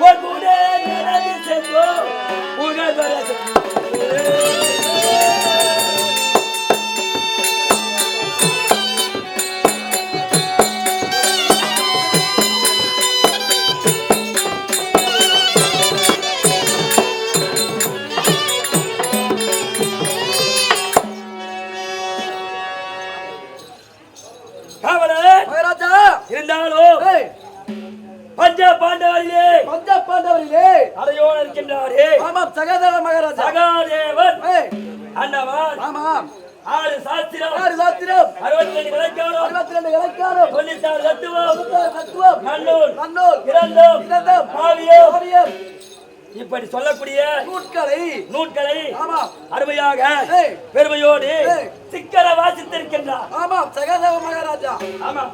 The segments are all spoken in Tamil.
பொன்முனே நடந்து செல்வோம் உணர்வர காவலர் சகோதர மகாராஜா. சகாதேவன். ஏய், அண்ணவன் ஆமாம். ஆறு சாஸ்திரம் ஆறு சாத்திரம். அறுபத்தி ரெண்டு விளக்காரம் அறுபத்தி ரெண்டு இலக்காரம் தொண்ணூத்தாறு தத்துவம். தத்துவம் நன்னூல் நன்னூல் காவியம் காவியம் இப்படி சொல்லக்கூடிய நூட்களை நூட்களை ஆமாம். அருமையாக. பெருமையோடு. சிக்கர வாசித்திருக்கின்றார். ஆமாம். சகோதர மகாராஜா. ஆமா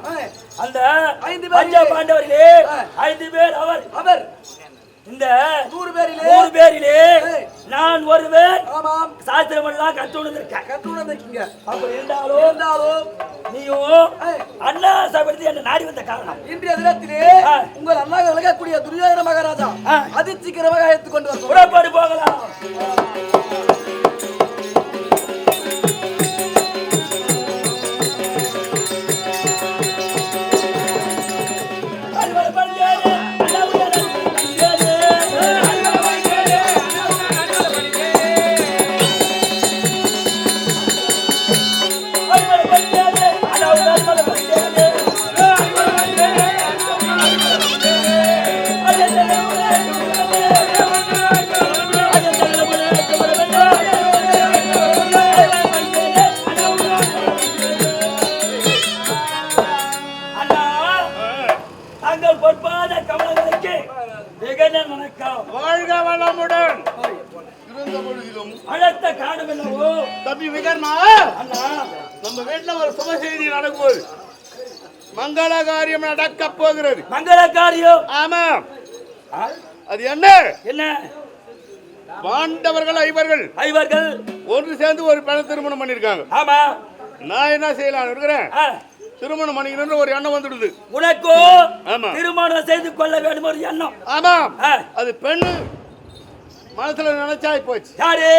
அந்த ஐந்து பேர். ஆ. ஐந்து பேர் அவர். அவர். இந்த நூறு பேரிலே நூறு பேரிலே. நான் ஒருவன். ஆமாம். சாஸ்திரம் எல்லாம் கற்றுணர்ந்திருக்கேன் கட்டுடன் இருக்கீங்க அப்படி இருந்தாலும் இருந்தாலும் நீயும் அண்ணா சபதி என்ன நாடி வந்த காரணம். இன்றைய தினத்திலே. உங்கள் அண்ணா விலகக்கூடிய துரியோதன மகாராஜா கொண்டு வர புறப்படு போகலாம். வாழ்க வளமுடன். இருந்த பொழுதிலும் அழைத்த தம்பி விகர்ணா அண்ணா. நம்ம வீட்டுல ஒரு சுப செய்தி நடக்கும்போது மங்கள காரியம் நடக்க போகிறது. மங்கள காரியம்? ஆமா. அது என்ன? என்ன? பாண்டவர்கள் ஐவர்கள் ஐவர்கள். ஒன்று சேர்ந்து ஒரு பெண திருமணம் பண்ணிருக்காங்க ஆமா. நான் என்ன செய்யலாம் இருக்கிறேன்? திருமணம் பண்ணிக்கணும்னு ஒரு எண்ணம் வந்துடுது. உனக்கும் ஆமா. திருமணம் செய்து கொள்ள வேண்டும் ஒரு எண்ணம். ஆமா. அது பெண்ணு மனசுல நினைச்சாய் போச்சு. யாரு?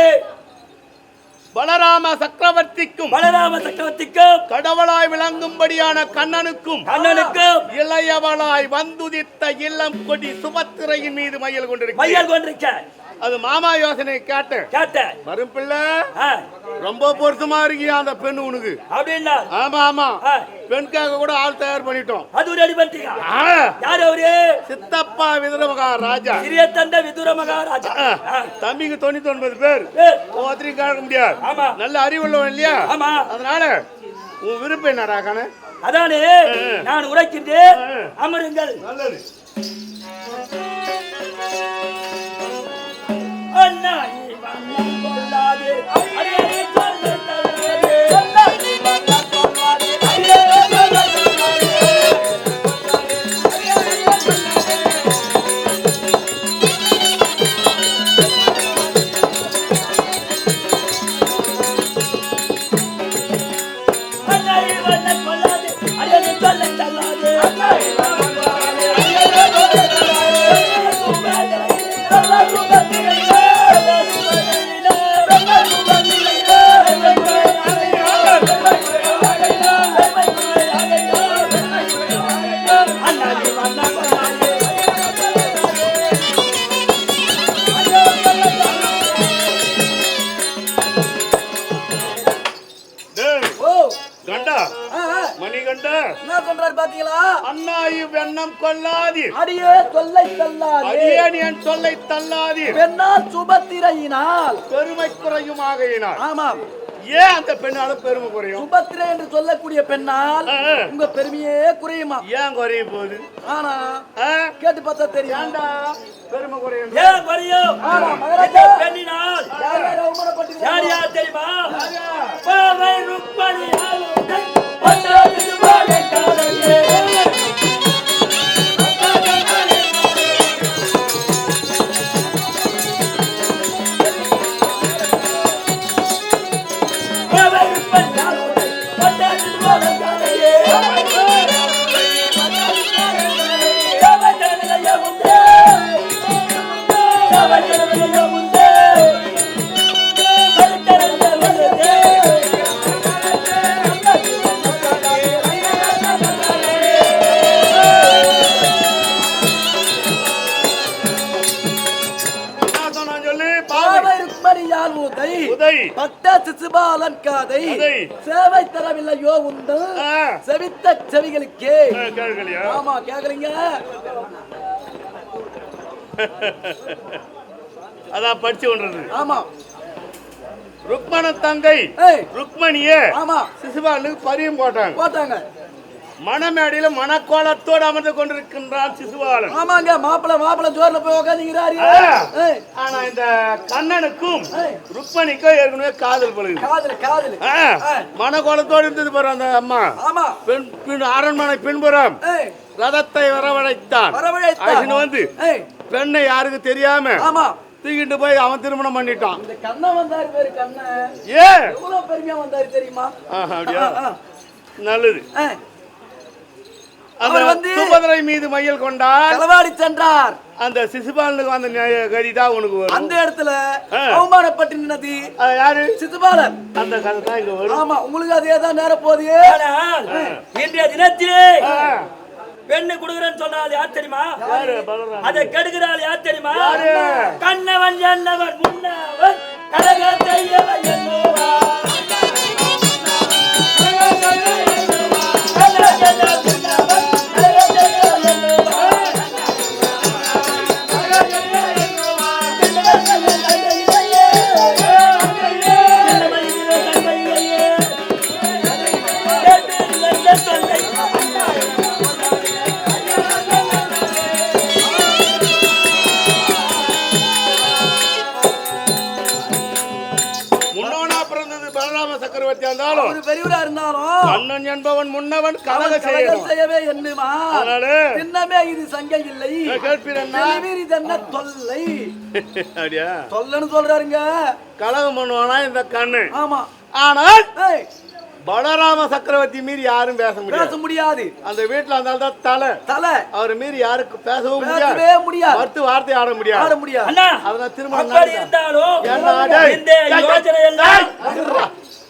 பலராம சக்கரவர்த்திக்கும் பலராம சக்கரவர்த்திக்கும் கடவுளாய் விளங்கும்படியான கண்ணனுக்கும் கண்ணனுக்கும் இளையவளாய் வந்துதித்த இளம் கொடி சுபத்திரையின் மீது மையல் கொண்டிருக்க மையல் கொண்டிருக்க அது மாமா யோசனை கேட்டேன். கேட்ட வரும் பிள்ளை ரொம்ப பொருத்தமா இருக்கியா அந்த பெண் உனக்கு. அப்படின்னா? ஆமா ஆமா. பெண்காக கூட ஆள் தயார் பண்ணிட்டோம். அது ரெடி பண்ணிட்டீங்க யாரு அவரு? சித்தப்பா விதரமகா ராஜா சிறிய தந்தை விதுர மகாராஜா. ஆ, ஆ, தம்பிக்கு தொண்ணூத்தி ஒன்பது பேர் ஒருத்தரையும் கேட்க முடியாது. நல்ல அறிவுள்ளவன் இல்லையா? ஆமா. அதனால உன் விருப்பம் என்னடா கண அதானே? நான் உரைக்கின்றேன். அமருங்கள். நல்லது. அண்ணா நீ பாத்தீங்களா? கொல்லாதீர் அடியே சொல்லை தள்ளாதே. அடியேன் என் சொல்லை தள்ளாதீர். பெண்ணால் சுபத்திரையினால். பெருமை குறையும் ஆகையினார் ஆமாம். ஏன் அந்த பெண்ணால பெருமை குறையும்? சுபத்திரை என்று சொல்லக்கூடிய பெண்ணால். உங்க பெருமையே குறையுமா? ஏன் குறையும் போகுது? ஆனா? கேட்டு பார்த்தா தெரியும். பெருமை குறையும்? ஏன் குறையும்? பெண்ணினால்? யார் யார் தெரியுமா? பாவை கதை. சேவை தரவில்லையோ உண்டு. செவித்த செவிகளுக்கே. ஆமா கேக்குறீங்க? அதான் படிச்சு கொண்டது ஆமா. ருக்மண தங்கை ருக்மணிய. ஆமா. சிசுபாலனுக்கு பரியும் போட்டாங்க. போட்டாங்க. மணமேடையில மணக்கோலத்தோடு அமர்ந்து கொண்டிருக்கின்றான் சிசுபாலன் ஆமாங்க மாப்பிள மாப்பிள ஜோர்ல போய். ஏய். ஆனா இந்த கண்ணனுக்கும் ஏய். ருக்மணிக்கும் ஏற்கனவே காதல் பழகுது. காதல் காதல். ஆ, மணக்கோலத்தோடு இருந்தது பாரு அந்த அம்மா. ஆமா. பெண் பின் அரண்மனை பின்புறம் ரதத்தை வரவழைத்தான். வரவழைத்தான். வந்து பெண்ணை யாருக்கு தெரியாம ஆமா. தூக்கிட்டு போய் அவன் திருமணம் பண்ணிட்டான். இந்த கண்ணன் வந்தாரு பேரு கண்ணன். ஏ எவ்வளவு பெருமையா வந்தாரு தெரியுமா? அப்படியா. நல்லது. அவர் வந்து- சுபதிரை மீது மையல் கொண்டால் களவாடி சென்றார். அந்த சிசுபாலனுக்கு வந்த கதி தான் உனக்கு வரும். அந்த இடத்துல. அவமானப்பட்டு நின்னது யாரு? சித்துபாலன் அந்த கதை தான் இங்க வரும். ஆமா உங்களுக்கு அதே தான் நேரம் போகுது. இன்றைய தினத்திலே பெண்ணு கொடுக்குறேன்னு சொன்னால் யார் தெரியுமா? அதை கெடுக்கிறாள் யார் தெரியுமா? கண்ணவன் என்னவன்? முன்னவன். கழகத்தை என்பவன் முன்னவன் கலக செய்யவே எண்ணுமா அதனால சின்னமே இது சங்கை இல்லை. கேட்பீரண்ணா தெளிவீர் இது என்ன தொல்லை. அப்படியா? தொல்லைன்னு சொல்றாருங்க. கலகம் பண்ணுவானா இந்த கண்ணு? ஆமா. ஆனால் பலராம சக்கரவர்த்தி மீறி யாரும் பேச முடியாது. பேச முடியாது. அந்த வீட்டுல அந்த ஆள் தான் தலை. தலை. அவர் மீறி யாருக்கு பேசவும் முடியாது பேசவே முடியாது. மறுத்து வார்த்தை ஆட ஆட முடியாது. முடியாது அண்ணா அதனால திருமணம் இருந்தாலும்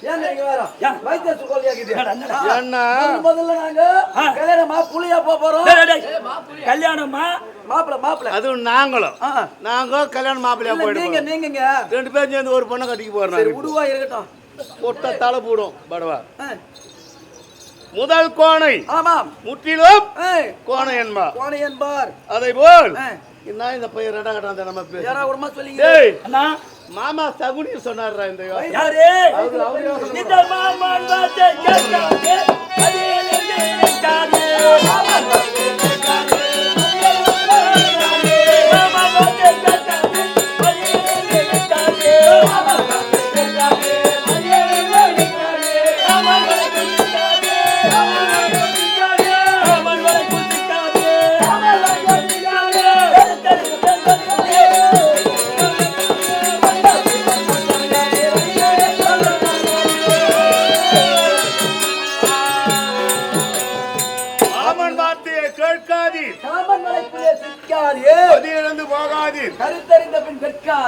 ஏன் நீங்க வேற? வைத்திய சுகோல் கேக்குது ஏன்னா? முதல் முதல்ல நாங்க ஆ. கல்யாணமா புளியா போக போறோம். டேய், டேய், டேய். கல்யாணமா? மாப்பிள மாப்பிள. அதுவும் நாங்களும். நாங்க கல்யாணம் மாப்பிள்ளையா இல்ல, நீங்க நீங்கங்க. ரெண்டு பேரும் சேர்ந்து ஒரு பொண்ணை கட்டிக்கு சரி போறோம் உடுவா இருக்கட்டும். பொட்ட தலை போடும் படவா. முதல் கோணை. ஆமாம். முற்றிலும் கோணை என்பா. கோணை என்பார். அதை போல். என்ன இந்த பையன் ரெண்டா கட்டாந்த நம்ம பேர். யாரா ஒருமா சொல்லிங்க டேய். அண்ணா. மாமா சகுனி சொன்னார்ரா இந்த. யாரு? இந்த வார்த்தை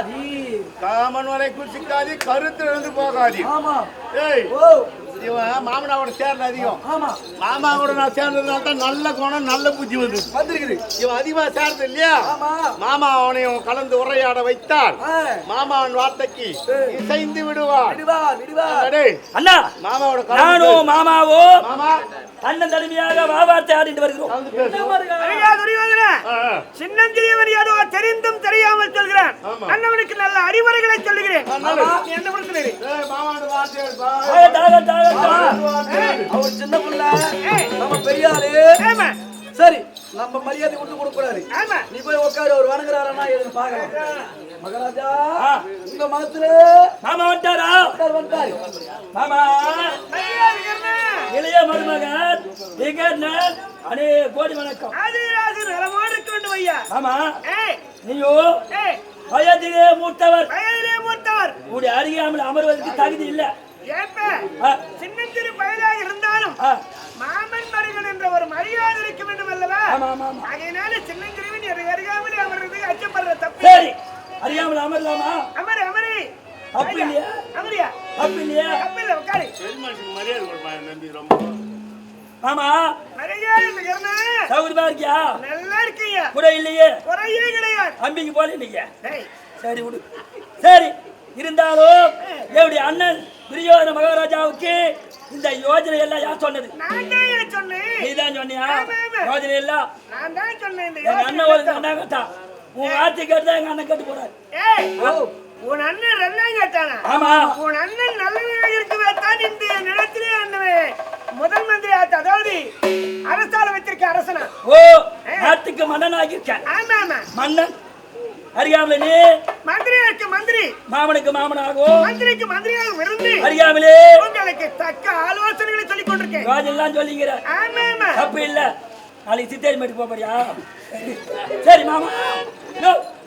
பின் கற்காதீ காமன் வரைக்குள் சிக்காதீர் கருத்து இழந்து போகாதீர் ஆமா. ஏய் ஓ. இவன் மாமனாவோட சேர்ந்த அதிகம். ஆமா. மாமா கூட நான் சேர்ந்ததுனால தான் நல்ல குணம் நல்ல புத்தி வந்து. வந்திருக்குது. இவன் அதிகமா சேர்ந்தது இல்லையா? ஆமா. மாமா அவனையும் கலந்து உரையாட வைத்தால் மாமாவின் வார்த்தைக்கு இசைந்து விடுவான். விடுவா விடுவா. டேய், அண்ணா. மாமாவோட நானோ மாமாவோ? மாமா. அண்ணன் தனிமையாக வாவார்த்தை ஆடிட்டு வருகிறோம். சின்னஞ்சிறியவன் ஏதோ தெரிந்தும் தெரியாமல் சொல்கிறான் ஆமா. அண்ணவனுக்கு நல்ல அறிவுரைகளை சொல்லுகிறேன். என்ன கொடுக்கிறீ ஏய், மாமாவோட வார்த்தையை பா. ஆகட்டும், ஆகட்டும், ஆகட்டும். வார்த்தை. அவர் சின்ன புள்ள. நம்ம பெரிய ஆளு ஆமா சரி நம்ம மரியாதை விட்டு கொடுக்க கூடாது ஆமா. நீ போய் உட்காரு அவர் வணங்குறாரா எதுன்னு பாக்கலாம் மகாராஜா. உங்க மனத்துல மாமா வந்துட்டாரா? உட்கார் வந்துட்டாரு மாமா. இளைய மருமகன் விகர்ணன் அனே கோடி வணக்கம். ஆதிராஜு நலமோடு இருக்க வேண்டும் ஐயா ஏய். நீயோ? வயதிலே மூத்தவர். வயதிலே மூத்தவர். உடைய அருகாமல் அமர்வதற்கு தகுதி இல்ல. ஏப்ப ஆ, சின்னஞ்சிறு பயலாக இருந்தாலும் ஆ, மாமன் மருகன் என்ற ஒரு மரியாதை இருக்க வேண்டும் அல்லவா? ஆகையினால சின்னஞ்சிறுவன் அருகாமலே அமர்றதுக்கு அச்சப்படுற தப்பு. சரி. அறியாமல் அமரலாமா? அமரு அமரு. தப்பு இல்லையா? அமரியா? தப்பு இல்லையா? தப்பு இல்லை உட்காரு. மரியாதை ரொம்ப. மாமா மரியாதை விகர்ணா சௌகரியமா இருக்கியா? நல்லா இருக்கீங்க. கூட இல்லையே. குறையே கிடையாது. அம்பிக்கு போல இல்லையா. சரி விடு. சரி இருந்தாலும் என்னுடைய அண்ணன் துரியோதன மகாராஜாவுக்கு இந்த யோஜனை எல்லாம் யார் சொன்னது? நீதான் சொன்னியா? ஆமா, ஆமா. யோஜனை எல்லாம்? எங்க அண்ணன் ஒரு அண்ணன் கேட்டா. உன் வார்த்தை கேட்டு எங்க அண்ணன் கேட்டு போறாரு. உன் அண்ணன் ரெண்டாம் கேட்டானா? ஆமா. உன் அண்ணன் நல்லவனாக இருக்கவே தான் இந்த நிலத்திலே அண்ணன் முதல் மந்திரி ஆச்சு? அதாவது அரசால வச்சிருக்க அரசனா? ஓ நாட்டுக்கு மன்னனாகி இருக்க ஆமா ஆமா. மன்னன். அறியாமலே நீ மந்திரி. மாமனுக்கு மாமனாகும் மந்திரிக்கு மந்திரியாக இருந்து அறியாமலே உங்களுக்கு தக்க ஆலோசனைகளை சொல்லிக் கொண்டிருக்கேன். யோஜனைலாம் சொல்லிங்கிற ஆமா ஆமா. தப்பு இல்ல. நாளைக்கு சித்தேரி மேட்டுக்கு போறியா? சரி மாமா.